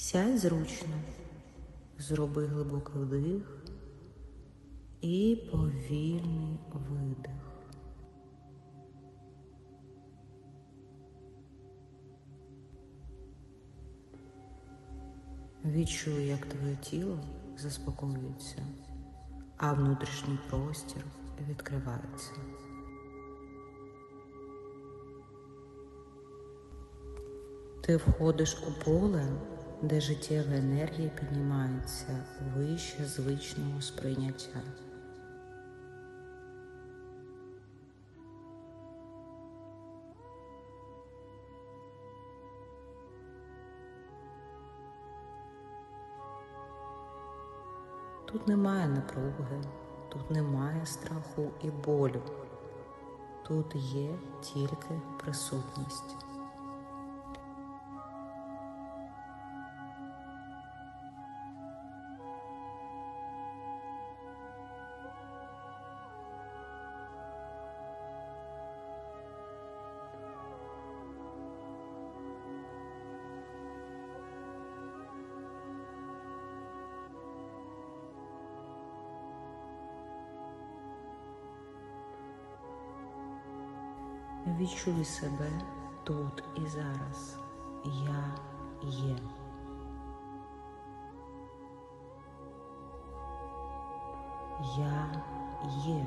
Сядь зручно, зроби глибокий вдих і повільний видих. Відчуй, як твоє тіло заспокоюється, а внутрішній простір відкривається. Ти входиш у поле, де життєва енергія піднімається вище звичного сприйняття. Тут немає напруги, тут немає страху і болю. Тут є тільки присутність. Відчуй себе тут і зараз. Я є. Я є.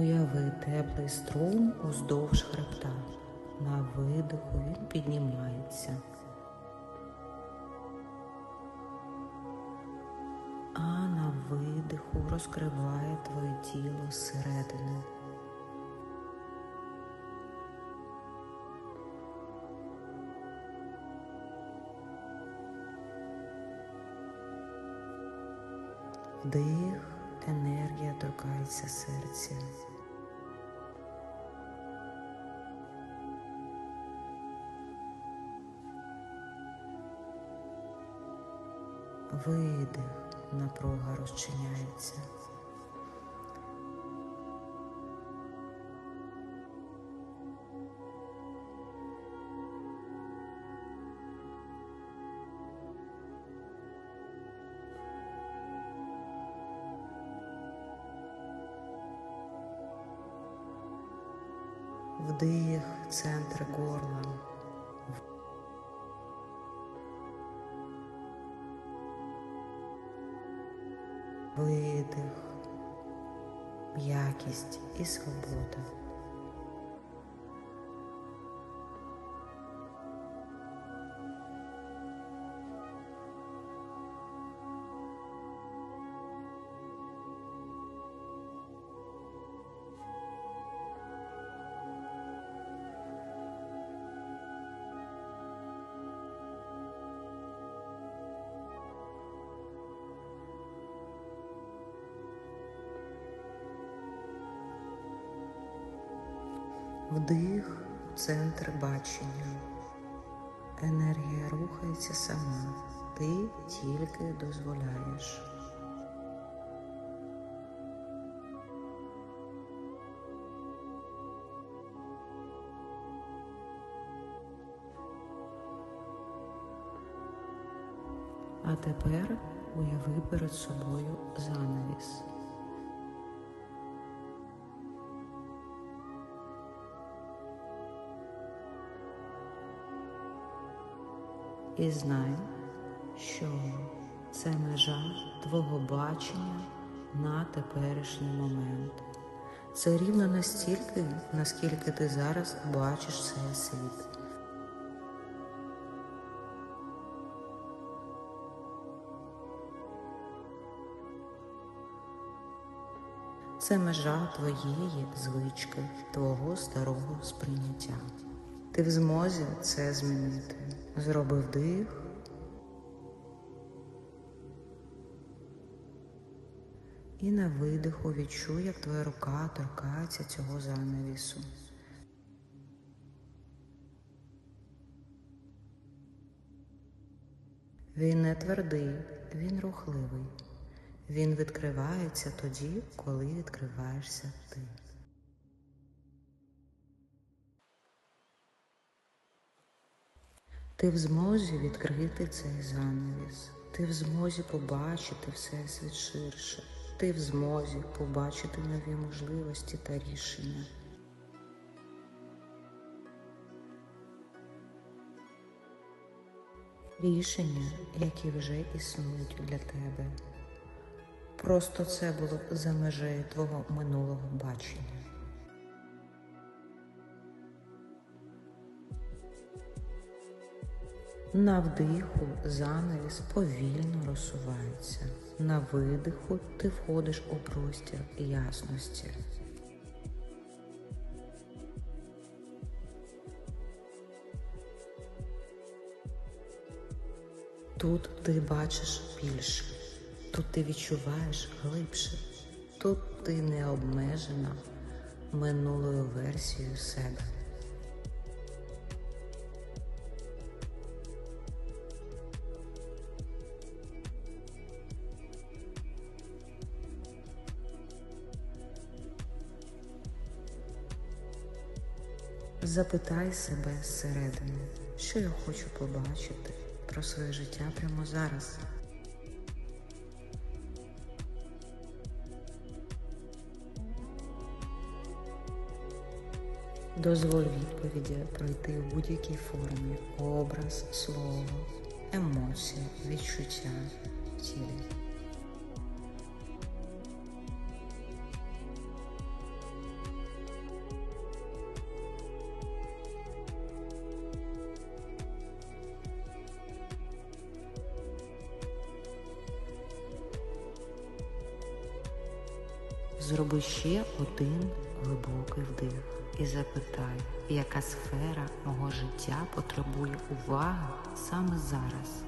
Уяви теплий струм уздовж хребта. На видиху він піднімається. А на видиху розкриває твоє тіло зсередини. Вдих, енергія торкається серця. Видих, напруга розчиняється. Вдих, центр горла. Видих, м'якість і свобода. Вдих, центр бачення. Енергія рухається сама. Ти тільки дозволяєш. А тепер уяви перед собою занавіс. І знай, що це межа твого бачення на теперішній момент. Це рівно настільки, наскільки ти зараз бачиш цей світ. Це межа твоєї звички, твого старого сприйняття. Ти в змозі це змінити. Зроби вдих. І на видиху відчуй, як твоя рука торкається цього занавісу. Він не твердий, він рухливий. Він відкривається тоді, коли відкриваєшся ти. Ти в змозі відкрити цей занавіс. Ти в змозі побачити всесвіт ширше. Ти в змозі побачити нові можливості та рішення. Рішення, які вже існують для тебе. Просто це було за межею твого минулого бачення. На вдиху занавіс повільно розсувається. На видиху ти входиш у простір ясності. Тут ти бачиш більше, тут ти відчуваєш глибше, тут ти не обмежена минулою версією себе. Запитай себе зсередини, що я хочу побачити про своє життя прямо зараз. Дозволь відповіді пройти в будь-якій формі образ, слово, емоція, відчуття в тілі. Зроби ще один глибокий вдих і запитай, яка сфера мого життя потребує уваги саме зараз.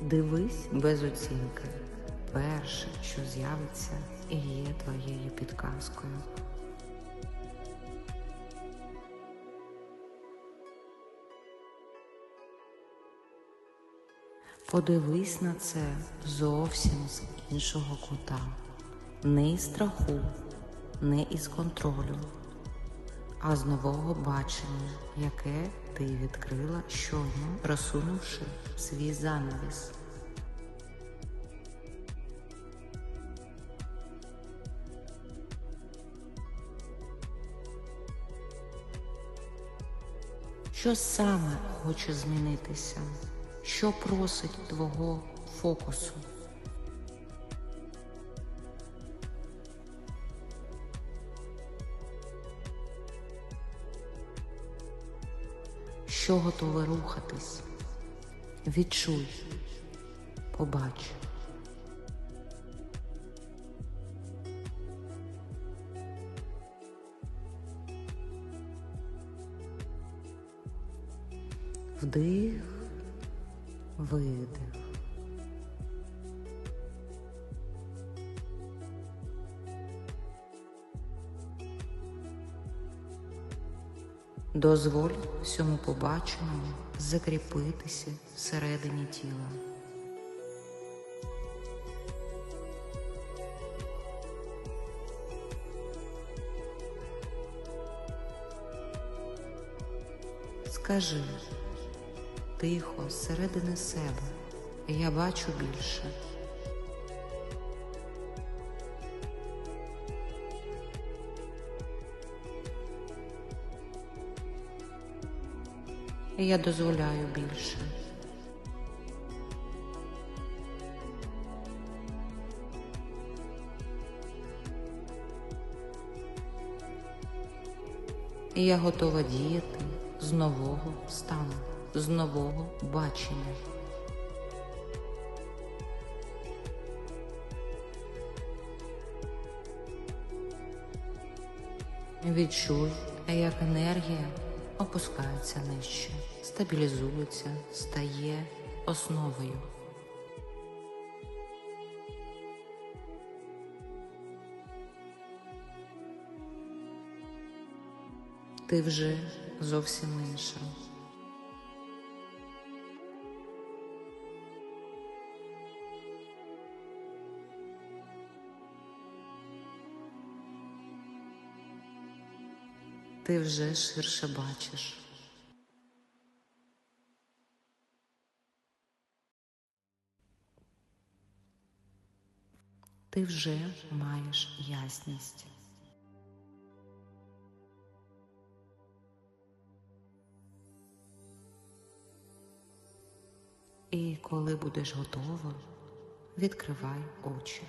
Дивись без оцінки. Перше, що з'явиться, і є твоєю підказкою. Подивись на це зовсім з іншого кута, не із страху, не із контролю, а з нового бачення, яке ти відкрила щойно, розсунувши свій занавіс. Що саме хоче змінитися? Що просить твого фокусу? Що готове рухатись? Відчуй, побач. Вдих, видих. Дозволь всьому побаченому закріпитися всередині тіла. Скажи тихо зсередини себе, я бачу більше. Я дозволяю більше. Я готова діяти з нового стану, з нового бачення. Відчуй, як енергія опускається нижче, стабілізується, стає основою. Ти вже зовсім інша. Ти вже ширше бачиш. Ти вже маєш ясність. І коли будеш готова, відкривай очі.